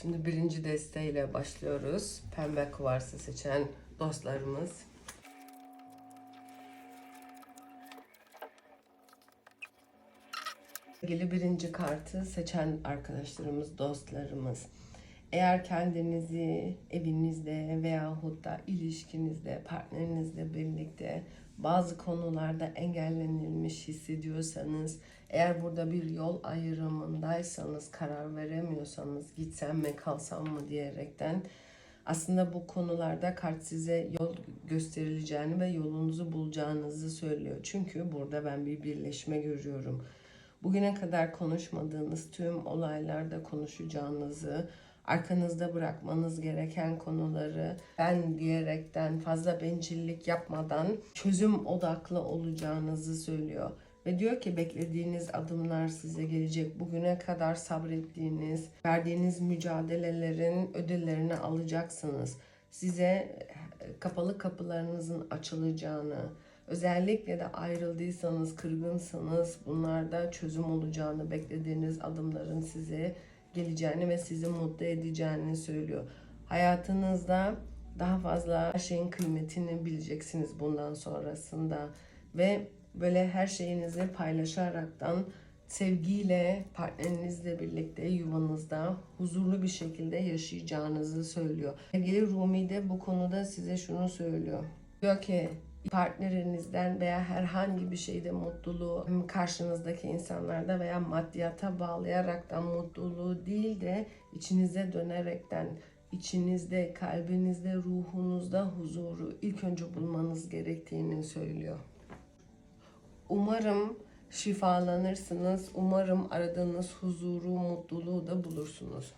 Şimdi birinci desteğiyle başlıyoruz. Pembe kuvarsı seçen dostlarımız. İlgili birinci kartı seçen arkadaşlarımız, dostlarımız. Eğer kendinizi evinizde veyahut da ilişkinizde, partnerinizle birlikte bazı konularda engellenilmiş hissediyorsanız, eğer burada bir yol ayrımındaysanız, karar veremiyorsanız gitsem mi kalsam mı diyerekten aslında bu konularda kart size yol gösterileceğini ve yolunuzu bulacağınızı söylüyor. Çünkü burada ben bir birleşme görüyorum. Bugüne kadar konuşmadığınız tüm olaylarda konuşacağınızı, arkanızda bırakmanız gereken konuları ben diyerekten fazla bencillik yapmadan çözüm odaklı olacağınızı söylüyor. Ve diyor ki beklediğiniz adımlar size gelecek. Bugüne kadar sabrettiğiniz, verdiğiniz mücadelelerin ödüllerini alacaksınız. Size e, kapalı kapılarınızın açılacağını, özellikle de ayrıldıysanız, kırgınsanız bunlarda çözüm olacağını, beklediğiniz adımların size geleceğini ve sizi mutlu edeceğini söylüyor. Hayatınızda daha fazla her şeyin kıymetini bileceksiniz bundan sonrasında ve böyle her şeyinizi paylaşaraktan sevgiyle partnerinizle birlikte yuvanızda huzurlu bir şekilde yaşayacağınızı söylüyor. Sevgili Rumi de bu konuda size şunu söylüyor. Diyor ki partnerinizden veya herhangi bir şeyde mutluluğu karşınızdaki insanlarda veya maddiyata bağlayaraktan mutluluğu değil de içinize dönerekten içinizde, kalbinizde, ruhunuzda huzuru ilk önce bulmanız gerektiğini söylüyor. Umarım şifalanırsınız. Umarım aradığınız huzuru, mutluluğu da bulursunuz.